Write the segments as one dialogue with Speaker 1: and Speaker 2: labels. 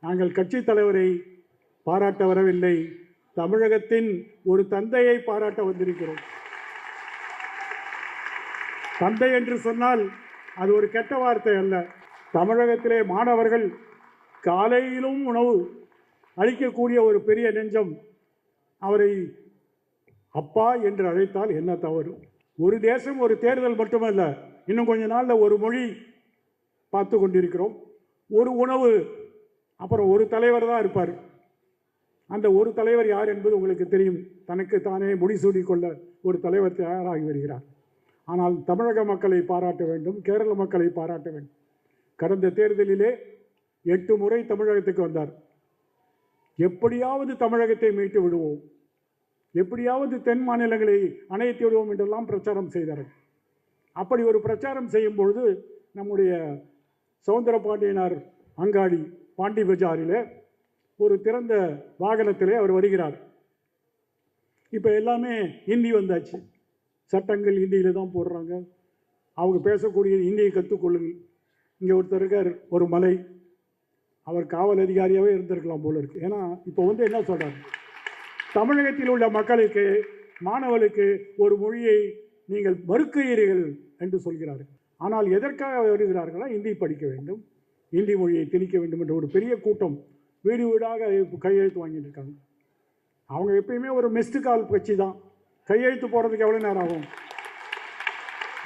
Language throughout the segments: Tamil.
Speaker 1: நாங்கள் கட்சித் தலைவரை பாராட்ட வரவில்லை. தமிழகத்தின் ஒரு தந்தையை பாராட்ட வந்திருக்கிறோம். தந்தை என்று சொன்னால் அது ஒரு கெட்ட வார்த்தை அல்ல. தமிழகத்திலே மாணவர்கள் காலையிலும் உணவு அளிக்கக்கூடிய ஒரு பெரிய நெஞ்சம். அவரை அப்பா என்று அழைத்தால் என்ன தவறு? ஒரு தேசம் ஒரு தேர்தல் மட்டுமல்ல இன்னும் கொஞ்ச நாளில் ஒரு மொழி பார்த்து கொண்டிருக்கிறோம். ஒரு உணவு அப்புறம் ஒரு தலைவர் தான் இருப்பார். அந்த ஒரு தலைவர் யார் என்பது உங்களுக்கு தெரியும். தனக்கு தானே முடிசூடி கொள்ள ஒரு தலைவர் தயாராகி வருகிறார். ஆனால் தமிழக மக்களை பாராட்ட வேண்டும் கேரள மக்களை பாராட்ட வேண்டும். கடந்த தேர்தலிலே எட்டு முறை தமிழகத்துக்கு வந்தார். எப்படியாவது தமிழகத்தை மீட்டு விடுவோம். எப்படியாவது தென் மாநிலங்களை அணைத்து விடுவோம் என்றெல்லாம் பிரச்சாரம் செய்தார்கள். அப்படி ஒரு பிரச்சாரம் செய்யும் பொழுது நம்முடைய சவுந்தர பாண்டியனார் அங்காடி பாண்டி பஜாரில் ஒரு திறந்த வாகனத்திலே அவர் வருகிறார். இப்போ எல்லாமே ஹிந்தி வந்தாச்சு. சட்டங்கள் ஹிந்தியில் தான் போடுறாங்க. அவங்க பேசக்கூடிய இந்தியை கற்றுக்கொள்ளுங்கள் இங்கே ஒருத்தர் இருக்கார் ஒரு மலை. அவர் காவல் அதிகாரியாகவே இருந்திருக்கலாம் போல இருக்கு. ஏன்னா இப்போ வந்து என்ன சொல்கிறார் தமிழகத்தில் உள்ள மக்களுக்கு மாணவர்களுக்கு ஒரு மொழியை நீங்கள் மறுக்கிறீர்கள் என்று சொல்கிறார். ஆனால் எதற்காக வருகிறார்களா ஹிந்தி படிக்க வேண்டும். ஹிந்தி மொழியை திணிக்க வேண்டும் என்ற ஒரு பெரிய கூட்டம் வீடு வீடாக கையெழுத்து வாங்கிட்டு இருக்காங்க. அவங்க எப்பயுமே ஒரு மிஸ்டு கால் கட்சி தான். கையெழுத்து போடுறதுக்கு எவ்வளோ நேரம் ஆகும்?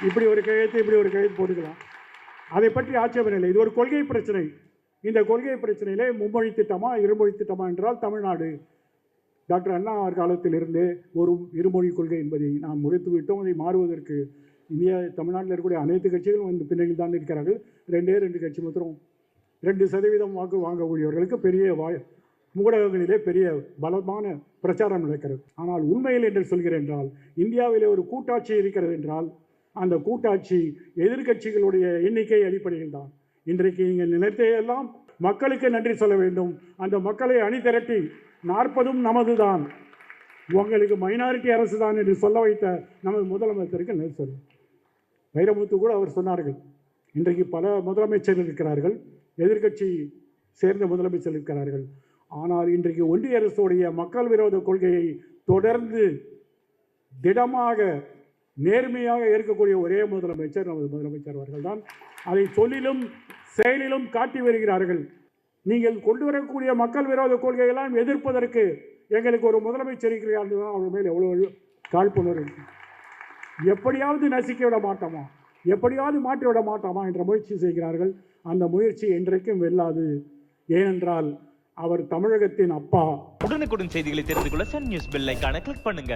Speaker 1: இப்படி ஒரு கையெழுத்து இப்படி ஒரு கையெழுத்து போட்டுக்கலாம். அதை பற்றி ஆட்சேபனை இல்லை. இது ஒரு கொள்கை பிரச்சனை. இந்த கொள்கை பிரச்சனையிலே மும்மொழி திட்டமா இருமொழி திட்டமா என்றால் தமிழ்நாடு. டாக்டர் அண்ணா அவர் காலத்திலிருந்தே ஒரு இருமொழி கொள்கை என்பதை நாம் முறைத்து விட்டோம். அதை மாறுவதற்கு இந்திய தமிழ்நாட்டில் இருக்கக்கூடிய அனைத்து கட்சிகளும் இந்த பின்னணியில் தான் இருக்கிறார்கள். ரெண்டே ரெண்டு கட்சி மாத்திரம் ரெண்டு சதவீதம் வாக்கு வாங்கக்கூடியவர்களுக்கு பெரிய வாய் ஊடகங்களிலே பெரிய பலமான பிரச்சாரம் நடக்கிறது. ஆனால் உண்மையில் என்று சொல்கிறேன் என்றால் இந்தியாவிலே ஒரு கூட்டாட்சி இருக்கிறது என்றால் அந்த கூட்டாட்சி எதிர்க்கட்சிகளுடைய எண்ணிக்கை அடிப்படையில் தான். இன்றைக்கு நீங்கள் நினைத்தையெல்லாம் மக்களுக்கு நன்றி சொல்ல வேண்டும். அந்த மக்களை அணி திரட்டி நாற்பதும் நமது தான் உங்களுக்கு மைனாரிட்டி அரசு தான் என்று சொல்ல வைத்த நமது முதலமைச்சருக்கு நன்றி சொல்லும் வைரமுத்து கூட அவர் சொன்னார்கள் இன்றைக்கு பல முதலமைச்சர் இருக்கிறார்கள். எதிர்க்கட்சி சேர்ந்த முதலமைச்சர் இருக்கிறார்கள். ஆனால் இன்றைக்கு ஒன்றிய அரசுடைய மக்கள் விரோத கொள்கையை தொடர்ந்து திடமாக நேர்மையாக இருக்கக்கூடிய ஒரே முதலமைச்சர் நமது முதலமைச்சர் அவர்கள்தான். அதை சொல்லிலும் செயலிலும் காட்டி வருகிறார்கள். நீங்கள் கொண்டு வரக்கூடிய மக்கள் விரோத கொள்கையெல்லாம் எதிர்ப்பதற்கு எங்களுக்கு ஒரு முதலமைச்சர் இருக்கிறார் தான் அவர் மேல் எவ்வளோ காழ்ப்புணர்வு. எப்படியாவது நசிக்க விட மாட்டோமா? எப்படியாவது மாற்றி விட மாட்டோமா என்ற முயற்சி செய்கிறார்கள். அந்த முயற்சி என்றைக்கும் வெல்லாது. ஏனென்றால் அவர் தமிழகத்தின் அப்பா.
Speaker 2: உடனுக்குடன் செய்திகளை தெரிந்து கொள்ள சன் நியூஸ் பெல் ஐகானை கிளிக் பண்ணுங்க.